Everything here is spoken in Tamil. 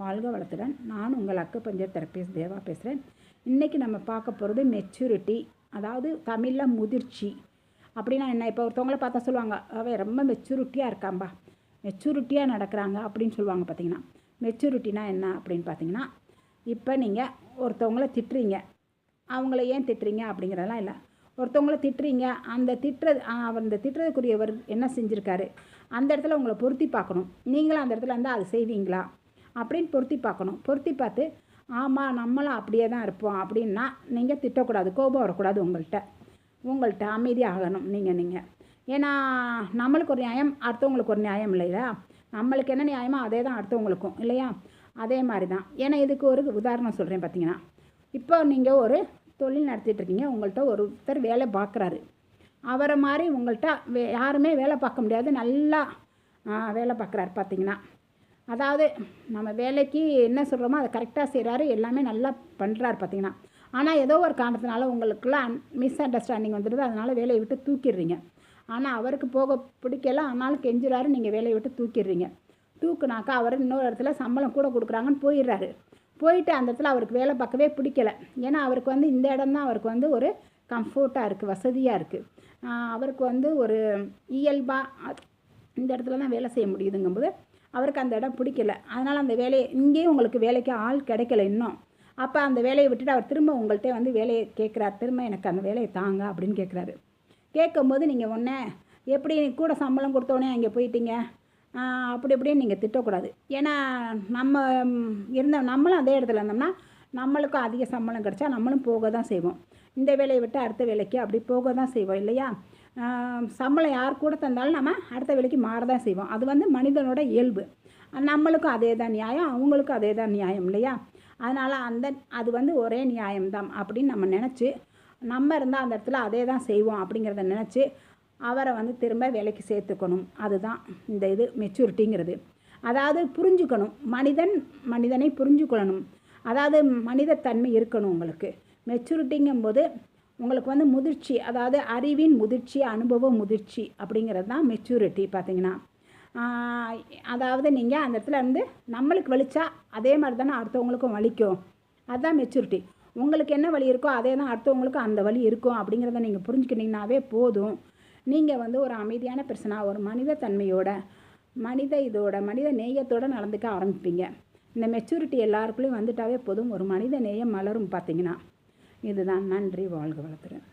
வாழ்க வளத்துடன். நான் உங்கள் அக்கு பஞ்சர் தெரப்பிஸ்ட் தேவா பேசுகிறேன் இன்றைக்கி நம்ம பார்க்க போகிறது மெச்சூரிட்டி அதாவது தமிழில் முதிர்ச்சி. அப்படின்னா என்ன? இப்போ ஒருத்தவங்கள பார்த்தா சொல்லுவாங்க அவன் ரொம்ப மெச்சூரிட்டியாக இருக்காம்பா. மெச்சூரிட்டியாக நடக்கிறாங்க. அப்படின்னு சொல்லுவாங்க பார்த்தீங்கன்னா மெச்சூரிட்டினா என்ன அப்படின்னு பார்த்தீங்கன்னா இப்போ நீங்கள் ஒருத்தவங்கள திட்டுறீங்க. அவங்கள ஏன் திட்டுறீங்க அப்படிங்கிறதெல்லாம் இல்லை. ஒருத்தவங்கள திட்டுறீங்க அந்த திட்டுறது அவர் அந்த திட்டுறதுக்குரியவர் என்ன செஞ்சுருக்காரு? அந்த இடத்துல உங்களை பொருத்தி பார்க்கணும். நீங்களும் அந்த இடத்துல இருந்தால் அது செய்வீங்களா? அப்படின்னு பொருத்தி பார்க்கணும். பொருத்தி பார்த்து ஆமாம் நம்மளும் அப்படியே தான் இருப்போம். அப்படின்னா நீங்கள் திட்டக்கூடாது கோபம் வரக்கூடாது உங்கள்கிட்ட உங்கள்கிட்ட அமைதி ஆகணும் நீங்கள் நீங்கள் ஏன்னா நம்மளுக்கு ஒரு நியாயம் அடுத்தவங்களுக்கு ஒரு நியாயம் இல்லையா? நம்மளுக்கு என்ன நியாயமோ அதே தான் அடுத்தவங்களுக்கும் இல்லையா? அதே மாதிரி தான். ஏன்னா இதுக்கு ஒரு உதாரணம் சொல்கிறேன் பார்த்தீங்கன்னா இப்போ நீங்கள் ஒரு தொழில் நடத்திட்டு இருக்கீங்க உங்கள்கிட்ட ஒருத்தர் வேலை பார்க்குறாரு அவரை மாதிரி உங்கள்கிட்ட வே யாருமே வேலை பார்க்க முடியாது நல்லா வேலை பார்க்குறாரு பார்த்தீங்கன்னா அதாவது நம்ம வேலைக்கு என்ன சொல்கிறோமோ அதை கரெக்டாக செய்கிறாரு எல்லாமே நல்லா பண்ணுறாரு பார்த்தீங்கன்னா. ஆனால் ஏதோ ஒரு காரணத்தினால உங்களுக்குள்ள மிஸ் அண்டர்ஸ்டாண்டிங் வந்துடுது. அதனால் வேலையை விட்டு தூக்கிடுறீங்க. ஆனால் அவருக்கு போக பிடிக்கல ஆனாலும் கெஞ்சுறாரு நீங்கள் வேலையை விட்டு தூக்கிடுறீங்க. தூக்குனாக்கா அவர் இன்னொரு இடத்துல சம்பளம் கூட கொடுக்குறாங்கன்னு போயிடுறாரு. போயிட்டு அந்த இடத்துல அவருக்கு வேலை பார்க்கவே பிடிக்கல. ஏன்னா அவருக்கு வந்து இந்த இடம் தான் அவருக்கு வந்து ஒரு கம்ஃபர்ட்டாக இருக்குது வசதியாக இருக்குது அவருக்கு வந்து ஒரு இயல்பாக இந்த இடத்துல தான் வேலை செய்ய முடியுதுங்கும்போது அவருக்கு அந்த இடம் பிடிக்கல. அதனால் அந்த வேலையை இங்கேயும் உங்களுக்கு வேலைக்கு ஆள் கிடைக்கல இன்னும். அப்போ அந்த வேலையை விட்டுட்டு அவர் திரும்ப உங்கள்கிட்ட வந்து வேலையை கேட்குறாரு. திரும்ப எனக்கு அந்த வேலையை தாங்க அப்படின்னு கேட்குறாரு. கேட்கும்போது நீங்கள் ஒன்றே எப்படி கூட சம்பளம் கொடுத்தோடனே அங்கே போயிட்டீங்க? அப்படி இப்படின்னு நீங்கள் திட்டக்கூடாது. ஏன்னா நம்ம இருந்த நம்மளும் அதே இடத்துல இருந்தோம்னா நம்மளுக்கும் அதிக சம்பளம் கிடைச்சா நம்மளும் போக தான் செய்வோம். இந்த வேலையை விட்டு அடுத்த வேலைக்கு அப்படி போக தான் செய்வோம் இல்லையா? சம்பளம் யார் கூட தந்தாலும் நம்ம அடுத்த வேலைக்கு மாற தான் செய்வோம். அது வந்து மனிதனோட இயல்பு. நம்மளுக்கும் அதே தான் நியாயம் அவங்களுக்கும் அதே தான் நியாயம் இல்லையா? அதனால் அந்த அது வந்து ஒரே நியாயம்தான் அப்படின்னு நம்ம நினச்சி நம்ம இருந்தால் அந்த இடத்துல அதே தான் செய்வோம் அப்படிங்கிறத நினச்சி அவரை வந்து திரும்ப வேலைக்கு சேர்த்துக்கணும். அதுதான் இந்த இது மெச்சூரிட்டிங்கிறது அதாவது புரிஞ்சுக்கணும். மனிதன் மனிதனை புரிஞ்சுக்கொள்ளணும். அதாவது மனிதத்தன்மை இருக்கணும் உங்களுக்கு. மெச்சூரிட்டிங்கும்போது உங்களுக்கு வந்து முதிர்ச்சி அதாவது அறிவின் முதிர்ச்சி அனுபவ முதிர்ச்சி அப்படிங்கிறது தான் மெச்சூரிட்டி பார்த்தீங்கன்னா. அதாவது நீங்கள் அந்த இடத்துல இருந்து நம்மளுக்கு வலிச்சா அதே மாதிரி தானே அடுத்தவங்களுக்கும் வலிக்கும். அதுதான் மெச்சூரிட்டி உங்களுக்கு என்ன வழி இருக்கோ அதே தான் அடுத்தவங்களுக்கும் அந்த வழி இருக்கும் அப்படிங்கிறத நீங்கள் புரிஞ்சுக்கிட்டீங்கன்னாவே போதும். நீங்கள் வந்து ஒரு அமைதியான பிரச்சனை ஒரு மனித தன்மையோட மனித இதோட மனித நேயத்தோடு நடந்துக்க ஆரம்பிப்பீங்க. இந்த மெச்சூரிட்டி எல்லாருக்குள்ளேயும் வந்துட்டாவே போதும். ஒரு மனித நேயம் மலரும் பார்த்தீங்கன்னா. இதுதான். நன்றி வாழ்க வளர்த்துறேன்